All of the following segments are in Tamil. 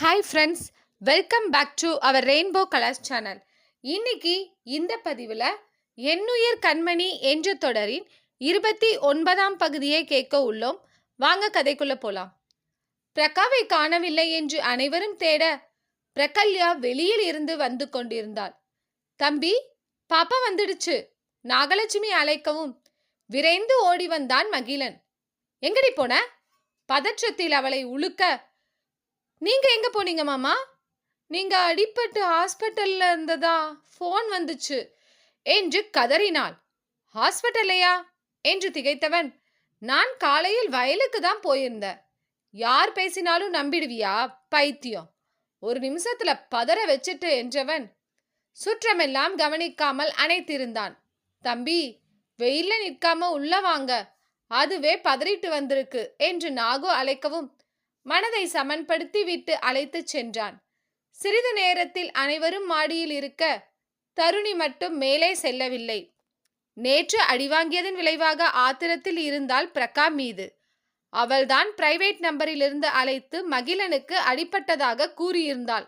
Hi friends welcome back to our rainbow colours channel இன்னைக்கு இந்த பதிவில் எண்ணுயிர் கண்மணி என்ற தொடரின் இருபத்தி ஒன்பதாம் பகுதியை கேட்க உள்ளோம். வாங்க கதைக்குள்ள போலாம். பிரகாவை காணவில்லை என்று அனைவரும் தேட பிரகல்யா வெளியில் இருந்து வந்து கொண்டிருந்தாள். தம்பி பாப்பா வந்துடுச்சு. நாகலட்சுமி அழைக்கவும். விரைந்து ஓடி வந்தான் மகிழன். எங்கடி போன? பதற்றத்தில் அவளை உழுக்க நீங்க எங்க போனீங்க மாமா? நீங்க அடிப்பட்டு ஹாஸ்பிட்டலில் இருந்ததா? ஃபோன் வந்துச்சு. என்று கதறினாள். ஹாஸ்பிட்டல்லையா? என்று திகைத்தவன். நான் காலையில் வயலுக்கு தான் போயிருந்தேன். யார் பேசினாலும் நம்பிடுவியா? பைத்தியம். ஒரு நிமிஷத்துல பதற வச்சுட்டு என்றவன் சுற்றமெல்லாம் கவனிக்காமல் அணைத்திருந்தான். தம்பி வெயில்ல நிற்காம உள்ள வாங்க. அதுவே பதறிட்டு வந்திருக்கு என்று நாகு அழைக்கவும் மனதை சமன்படுத்தி விட்டு அழைத்துச் சென்றான். சிறிது நேரத்தில் அனைவரும் மாடியில் இருக்க தருணி மட்டும் மேலே செல்லவில்லை. நேற்று அடிவாங்கியதன் விளைவாக ஆத்திரத்தில் இருந்தால் பிரகா மீது. அவள்தான் பிரைவேட் நம்பரிலிருந்து அழைத்து மகிழனுக்கு அடிபட்டதாக கூறியிருந்தாள்.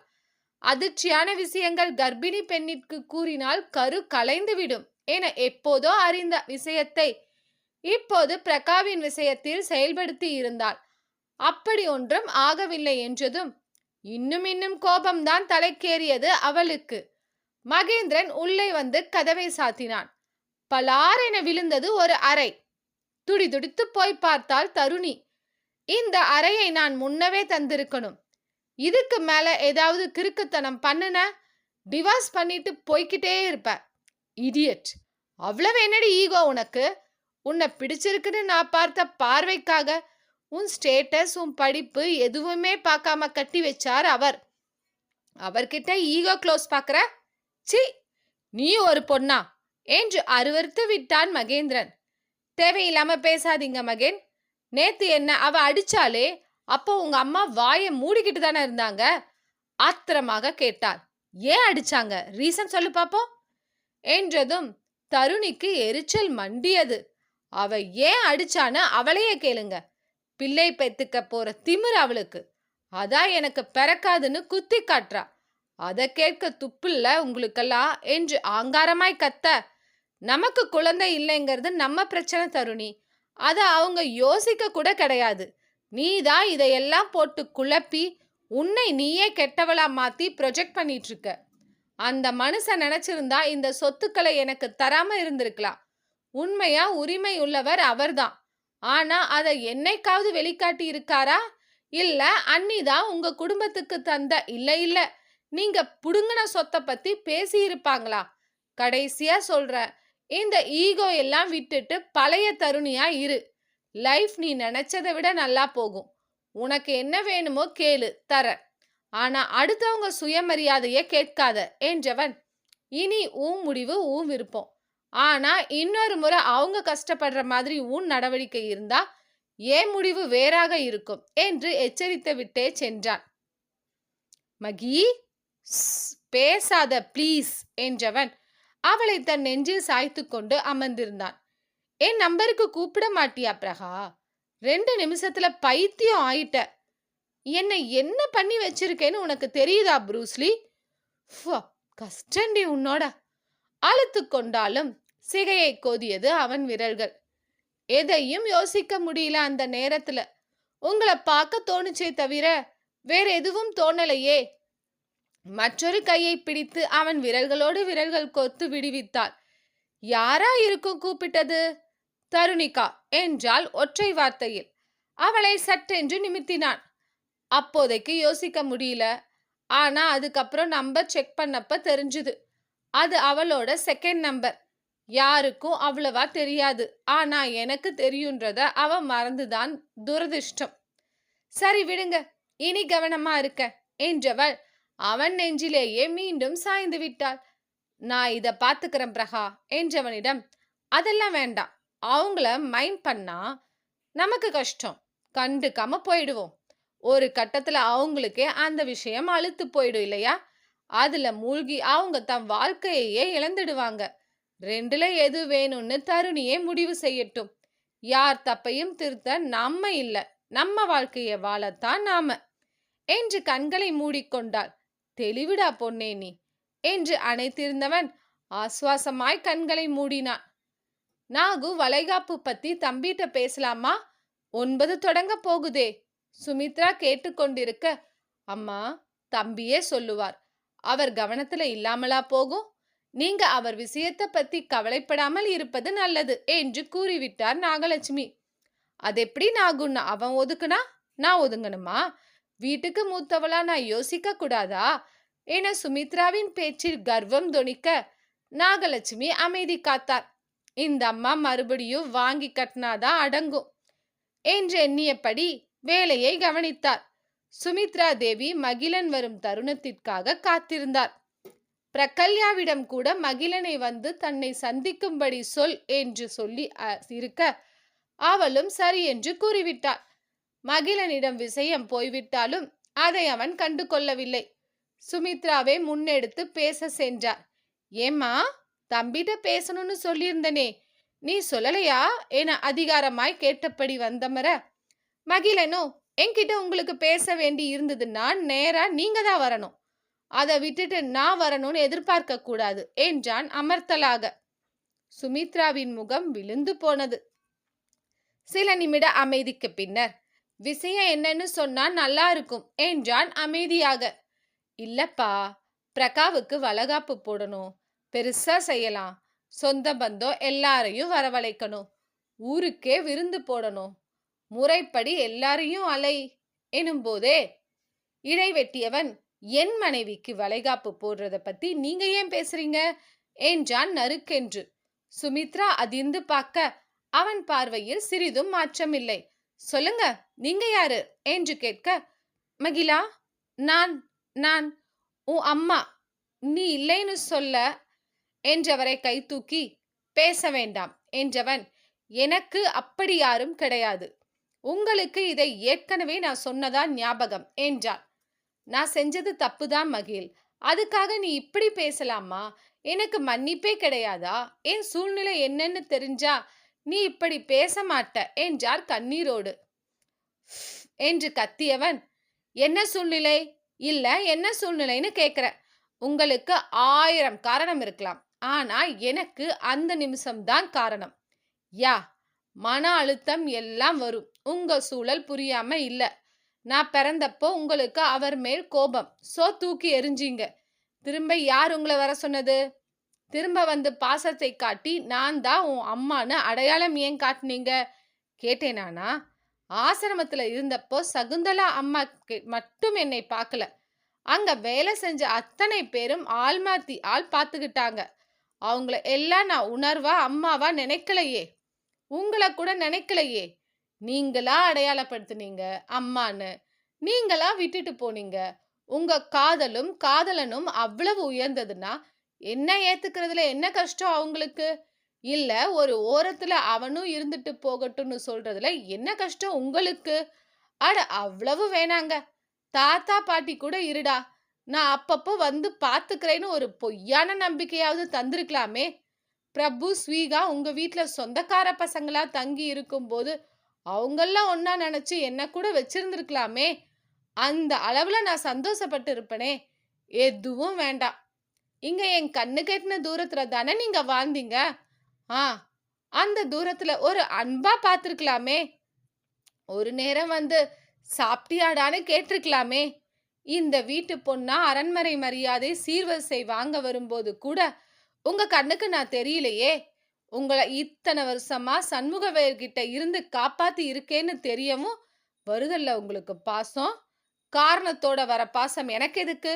அதிர்ச்சியான விஷயங்கள் கர்ப்பிணி பெண்ணிற்கு கூறினால் கரு கலைந்துவிடும் என எப்போதோ அறிந்த விஷயத்தை இப்போது பிரகாவின் விஷயத்தில் செயல்படுத்தி இருந்தாள். அப்படி ஒன்றும் ஆகவில்லை என்றதும் இன்னும் இன்னும் கோபம்தான் தலைக்கேறியது அவளுக்கு. மகேந்திரன் உள்ளே வந்து கதவை சாத்தினான். பலாரென விழுந்தது ஒரு அறை. துடிதுடித்து போய் பார்த்தால் தருணி. இந்த அறையை நான் முன்னவே தந்திருக்கணும். இதுக்கு மேல ஏதாவது கிறுக்குத்தனம் பண்ணுன டிவாஸ் பண்ணிட்டு போய்க்கிட்டே இருப்ப. இடியட். அவ்வளவு என்னடி ஈகோ உனக்கு? உன்னை பிடிச்சிருக்குன்னு நான் பார்த்த பார்வைக்காக உன் ஸ்டேட்டஸ் உன் படிப்பு எதுவுமே பார்க்காம கட்டி வச்சார் அவர். அவர்கிட்ட ஈகோ க்ளோஸ் பார்க்குற? சி நீ ஒரு பொண்ணா? என்று அருவறுத்து விட்டான் மகேந்திரன். தேவையில்லாம பேசாதீங்க மகேன். நேத்து என்ன அவ அடிச்சாலே அப்போ உங்க அம்மா வாயை மூடிக்கிட்டு தானே இருந்தாங்க? ஆத்திரமாக கேட்டார் ஏன் அடிச்சாங்க? ரீசன் சொல்லு பாப்போம் என்றதும் தருணிக்கு எரிச்சல் மண்டியது. அவ ஏன் அடிச்சான்னு அவளையே கேளுங்க. பிள்ளை பெத்துக்க போற திமிர் அவளுக்கு. அதான் எனக்கு பிறக்காதுன்னு குத்தி காட்டுறா. அதை கேட்க துப்பில்ல உங்களுக்கெல்லாம் என்று ஆங்காரமாய் கத்த. நமக்கு குழந்தை இல்லைங்கிறது நம்ம பிரச்சனை தருணி. அதை அவங்க யோசிக்க கூட கிடையாது. நீ தான் இதையெல்லாம் போட்டு குழப்பி உன்னை நீயே கெட்டவளா மாத்தி ப்ரொஜெக்ட் பண்ணிட்டு இருக்க அந்த மனுஷன் நினைச்சிருந்தா இந்த சொத்துக்களை எனக்கு தராம இருந்திருக்கலாம். உண்மையா உரிமை உள்ளவர் அவர்தான். ஆனா அதை என்னைக்காவது வெளிக்காட்டி இருக்காரா? இல்ல அன்னிதான் உங்க குடும்பத்துக்கு தந்த இல்ல இல்ல நீங்க புடுங்கின சொத்தை பத்தி பேசி இருப்பாங்களா கடைசியா சொல்றேன் இந்த ஈகோ எல்லாம் விட்டுட்டு பழைய தருணியா இரு. லைஃப் நீ நினைச்சதை விட நல்லா போகும். உனக்கு என்ன வேணுமோ கேளு தர. ஆனா அடுத்தவங்க சுயமரியாதைய கேட்காத என்றவன். இனி உன் முடிவு உன் விருப்பம். ஆனா இன்னொரு முறை அவங்க கஷ்டப்படுற மாதிரி உன் நடவடிக்கை இருந்தா ஏன் முடிவு வேறாக இருக்கும்? என்று எச்சரித்து விட்டே சென்றான். மகி பேசாத ப்ளீஸ் என்றவன் அவளை தன் நெஞ்சில் சாய்த்து கொண்டு அமர்ந்திருந்தான். என் நம்பருக்கு கூப்பிட மாட்டியா பிரகா? ரெண்டு நிமிஷத்துல பைத்தியம் ஆயிட்ட. என்னை என்ன பண்ணி வச்சிருக்கேன்னு உனக்கு தெரியுதா ப்ரூஸ்லி? கஷ்டண்டி உன்னோட. அழுத்து கொண்டாலும் சிகையை கோதியது அவன் விரல்கள். எதையும் யோசிக்க முடியல அந்த நேரத்துல. உங்களை பார்க்க தோணுச்சே தவிர வேற எதுவும் தோணலையே. மற்றொரு கையை பிடித்து அவன் விரல்களோடு விரல்கள் கொத்து விடுவித்தாள். யாரா இருக்கும் கூப்பிட்டது? தருணிகா என்றால் ஒற்றை வார்த்தையில். அவளை சற்றென்று நிமித்தினான். அப்போதைக்கு யோசிக்க முடியல. ஆனா அதுக்கப்புறம் நம்பர் செக் பண்ணப்ப தெரிஞ்சுது. அது அவளோட செகண்ட் நம்பர் யாருக்கும் அவ்வளவா தெரியாது. ஆனா எனக்கு தெரியுன்றத அவ மறந்துதான் துரதிர்ஷ்டம். சரி விடுங்க இனி கவனமா இருக்க என்றவள் அவன் நெஞ்சிலேயே மீண்டும் சாய்ந்து விட்டாள். நான் இத பாத்துக்கிறேன் பிரகா என்றவனிடம். அதெல்லாம் வேண்டாம் அவங்கள மைண்ட் பண்ணா நமக்கு கஷ்டம். கண்டுக்காம போயிடுவோம். ஒரு கட்டத்துல அவங்களுக்கே அந்த விஷயம் அழுத்து போயிடும் இல்லையா? அதுல மூழ்கி அவங்க தம் வாழ்க்கையையே இழந்துடுவாங்க. ரெண்டுல எது வேணும்னு தருணியே முடிவு செய்யட்டும். யார் தப்பையும் திருத்த நம்ம இல்ல நம்ம வாழ்க்கைய வாழத்தான் நாம. என்று கண்களை மூடிக்கொண்டாள். தெளிவிடா பொன்னே நீ. என்று அணைத்திருந்தவன் ஆசுவாசமாய் கண்களை மூடினான். நாகு வளைகாப்பு பத்தி தம்பிட்ட பேசலாமா? ஒன்பது தொடங்க போகுதே. சுமித்ரா கேட்டுக்கொண்டிருக்க அம்மா தம்பியே சொல்லுவார். அவர் கவனத்துல இல்லாமலா போகும்? நீங்க அவர் விஷயத்தை பத்தி கவலைப்படாமல் இருப்பது நல்லது என்று கூறிவிட்டார் நாகலட்சுமி. அது எப்படி நாகுன்னு அவன் ஒதுக்குனா? நான் ஒதுங்கணுமா? வீட்டுக்கு மூத்தவளா நான் யோசிக்க கூடாதா? என சுமித்ராவின் பேச்சில் கர்வம் தொனிக்க நாகலட்சுமி அமைதி காத்தார். இந்த அம்மா மறுபடியும் வாங்கி கட்டினாதான் அடங்கும் என்று எண்ணியபடி வேலையை கவனித்தார். சுமித்ரா தேவி மகிழன் வரும் தருணத்திற்காக காத்திருந்தார். பிரகல்யாவிடம் கூட மகிழனை வந்து தன்னை சந்திக்கும்படி சொல் என்று சொல்லி அ- இருக்க அவளும் சரி என்று கூறிவிட்டாள். மகிழனிடம் விஷயம் போய்விட்டாலும் அதை அவன் கண்டு கொள்ளவில்லை சுமித்ராவை முன்னெடுத்து பேச சென்றார். ஏம்மா தம்பிட்ட பேசணும்னு சொல்லியிருந்தனே நீ சொல்லலையா? என அதிகாரமாய் கேட்டபடி வந்தமர மகிழனோ என்கிட்ட உங்களுக்கு பேச வேண்டி இருந்ததுன்னா நேரா நீங்க தான் வரணும். அதை விட்டுட்டு நான் வரணும்னு எதிர்பார்க்க கூடாது என்றான் அமர்த்தலாக. சுமித்ராவின் முகம் விழுந்து போனது. சில நிமிட அமைதிக்கு பின்னர் விஷயம் என்னன்னு சொன்னா நல்லா இருக்கும் என்றான் அமைதியாக. இல்லப்பா பிரகாவுக்கு வளகாப்பு போடணும் பெருசா செய்யலாம் சொந்த பந்தம் எல்லாரையும் வரவழைக்கணும் ஊருக்கே விருந்து போடணும் முறைப்படி எல்லாரையும் அலை எனும்போதே இடைவெட்டியவன் என் மனைவிக்கு வளைகாப்பு போடுறத பத்தி நீங்க ஏன் பேசுறீங்க? என்றான் நறுக்கென்று. சுமித்ரா அதிர்ந்து பார்க்க அவன் பார்வையில் சிறிதும் மாற்றமில்லை. சொல்லுங்க நீங்க யாரு? என்று கேட்க மகிலா நான் நான் உன் அம்மா நீ இல்லைன்னு சொல்ல என்றவரை கை தூக்கி பேச வேண்டாம் என்றவன் எனக்கு அப்படி யாரும் கிடையாது. உங்களுக்கு இதை ஏற்கனவே நான் சொன்னதா ஞாபகம்? என்றார் நான் செஞ்சது தப்புதான் மகிழ் அதுக்காக நீ இப்படி பேசலாமா? எனக்கு மன்னிப்பே கிடையாதா? என் சூழ்நிலை என்னன்னு தெரிஞ்சா நீ இப்படி பேச மாட்ட என்றார் கண்ணீரோடு. என்று கத்தியவன் என்ன சூழ்நிலை? இல்ல என்ன சூழ்நிலைன்னு கேக்குற. உங்களுக்கு ஆயிரம் காரணம் இருக்கலாம். ஆனா எனக்கு அந்த நிமிஷம்தான் காரணம். யா மன அழுத்தம் எல்லாம் வரும். உங்க சூழல் புரியாம இல்ல. நான் பிறந்தப்போ உங்களுக்கு அவர் மேல் கோபம். சோ தூக்கி எறிஞ்சீங்க. திரும்ப யார் உங்களை வர சொன்னது? திரும்ப வந்து பாசத்தை காட்டி நான் தான் உன் அம்மான்னு அடையாளம் ஏன் காட்டுனீங்க? கேட்டேனானா ஆசிரமத்துல இருந்தப்போ சகுந்தலா அம்மா மட்டும் என்னை பார்க்கல. அங்க வேலை செஞ்ச அத்தனை பேரும் ஆள்மாத்தி ஆள் பார்த்துக்கிட்டாங்க. அவங்கள எல்லாம் நான் உணர்வா அம்மாவா நினைக்கலையே. உங்களை கூட நினைக்கலையே. நீங்களா அடையாளப்படுத்துனீங்க அம்மான்னு. நீங்களா விட்டுட்டு போனீங்க. உங்க காதலும் காதலனும் அவ்வளவு உயர்ந்ததுன்னா என்ன ஏத்துக்கிறதுல என்ன கஷ்டம் அவங்களுக்கு? இல்ல ஒரு ஓரத்துல அவனும் இருந்துட்டு போகட்டும்னு சொல்றதுல என்ன கஷ்டம் உங்களுக்கு? அட அவ்வளவு வேணாங்க. தாத்தா பாட்டி கூட இருடா. நான் அப்பப்போ வந்து பாத்துக்கிறேன்னு ஒரு பொய்யான நம்பிக்கையாவது தந்திருக்கலாமே. பிரபு ஸ்வீகா உங்க வீட்டில் சொந்தக்கார பசங்களா தங்கி இருக்கும்போது அவங்கெல்லாம் ஒன்றா நினைச்சு என்ன கூட வச்சிருந்துருக்கலாமே. அந்த அளவுல நான் சந்தோஷப்பட்டு இருப்பனே. எதுவும் வேண்டாம். இங்க என் கண்ணு கெட்டின தூரத்துல தானே நீங்க வாழ்ந்தீங்க? ஆ அந்த தூரத்துல ஒரு அன்பா பார்த்துருக்கலாமே. ஒரு நேரம் வந்து சாப்பிட்டியாடான்னு கேட்டிருக்கலாமே. இந்த வீட்டு பொண்ணா அரண்மனை மரியாதை சீர்வரிசை வாங்க வரும்போது கூட உங்க கண்ணுக்கு நான் தெரியலையே. உங்களை இத்தனை வருஷமா சண்முகவேர்கிட்ட இருந்து காப்பாத்தி இருக்கேன்னு தெரியவும் வருதல்ல உங்களுக்கு பாசம்? காரணத்தோட வர பாசம் எனக்கு எதுக்கு?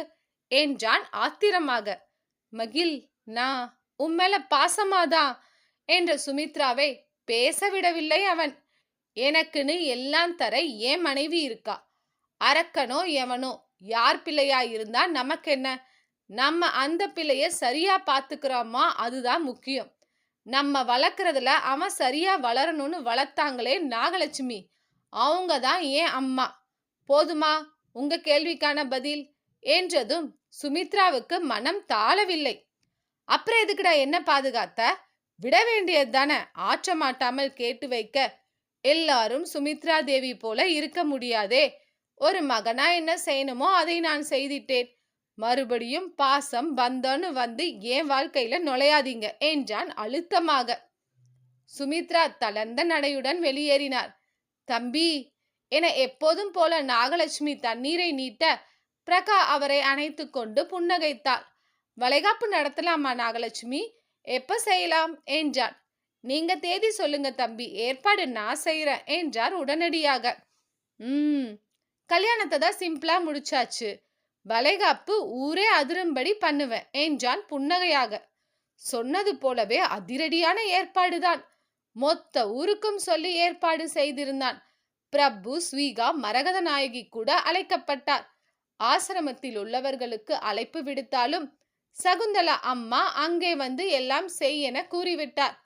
என்றான் ஆத்திரமாக? மகிழ் நான் உன் மேல பாசமாதான் என்ற சுமித்ராவை பேச விடவில்லை அவன். எனக்குன்னு எல்லாம் தர ஏன் மனைவி இருக்கா? அரக்கனோ எவனோ? யார் பிள்ளையா இருந்தா நமக்கு என்ன நம்ம அந்த பிள்ளைய சரியா பார்த்துக்கிறோமா அதுதான் முக்கியம். நம்ம வளர்க்கறதுல அவன் சரியா வளரணும்னு வளர்த்தாங்களே நாகலட்சுமி. அவங்க தான் ஏன் அம்மா? போதுமா? உங்க கேள்விக்கான பதில். என்றதும் சுமித்ராவுக்கு மனம் தாழவில்லை அப்புறம் எதுக்குடா என்ன பாதுகாத்த? விட வேண்டியது தானே. ஆற்ற மாட்டாமல் கேட்டு வைக்க. எல்லாரும் சுமித்ரா தேவி போல இருக்க முடியாதே. ஒரு மகனா என்ன செய்யணுமோ அதை நான் செய்திட்டேன். மறுபடியும் பாசம் பந்தம்னு வந்து என் வாழ்க்கையில நுழையாதீங்க என்றான் அழுத்தமாக. சுமித்ரா தளர்ந்த நடையுடன் வெளியேறினார். தம்பி என எப்போதும் போல நாகலட்சுமி தண்ணீரை நீட்ட பிரகா அவரை அணைத்து கொண்டு புன்னகைத்தாள். வளைகாப்பு நடத்தலாமா நாகலட்சுமி? எப்ப செய்யலாம்? என்றான். நீங்க தேதி சொல்லுங்க தம்பி ஏற்பாடு நான் செய்யறேன் என்றார் உடனடியாக. ம் கல்யாணத்தை தான் சிம்பிளா முடிச்சாச்சு. வளைகாப்பு ஊரே அதிரும்படி பண்ணுவேன் என்றான் புன்னகையாக. சொன்னது போலவே அதிரடியான ஏற்பாடுதான். மொத்த ஊருக்கும் சொல்லி ஏற்பாடு செய்திருந்தான். பிரபு ஸ்வீகா மரகத நாயகி கூட அழைக்கப்பட்டார். ஆசிரமத்தில் உள்ளவர்களுக்கு அழைப்பு விடுத்தாலும் சகுந்தலா அம்மா அங்கே வந்து எல்லாம் செய் என கூறிவிட்டார்.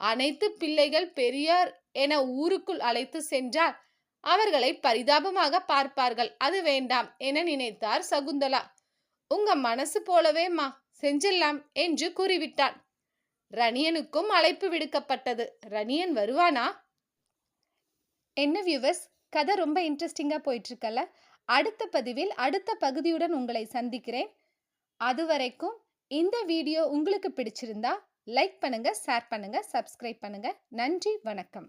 அனைத்து பிள்ளைகள் பெரியார் என ஊருக்குள் அழைத்து சென்றார். அவர்களை பரிதாபமாக பார்ப்பார்கள். அது வேண்டாம் என நினைத்தார் சகுந்தலா. உங்க மனசு போலவேம்மா செஞ்சிடலாம் என்று கூறிவிட்டான். ரணியனுக்கும் அழைப்பு விடுக்கப்பட்டது. ரணியன் வருவானா? என்ன வியூவர்ஸ் கதை ரொம்ப இன்ட்ரெஸ்டிங்காக போயிட்டுருக்கல அடுத்த பதிவில் அடுத்த பகுதியுடன் உங்களை சந்திக்கிறேன். அது வரைக்கும் இந்த வீடியோ உங்களுக்கு பிடிச்சிருந்தா லைக் பண்ணுங்க ஷேர் பண்ணுங்க சப்ஸ்கிரைப் பண்ணுங்க. நன்றி வணக்கம்.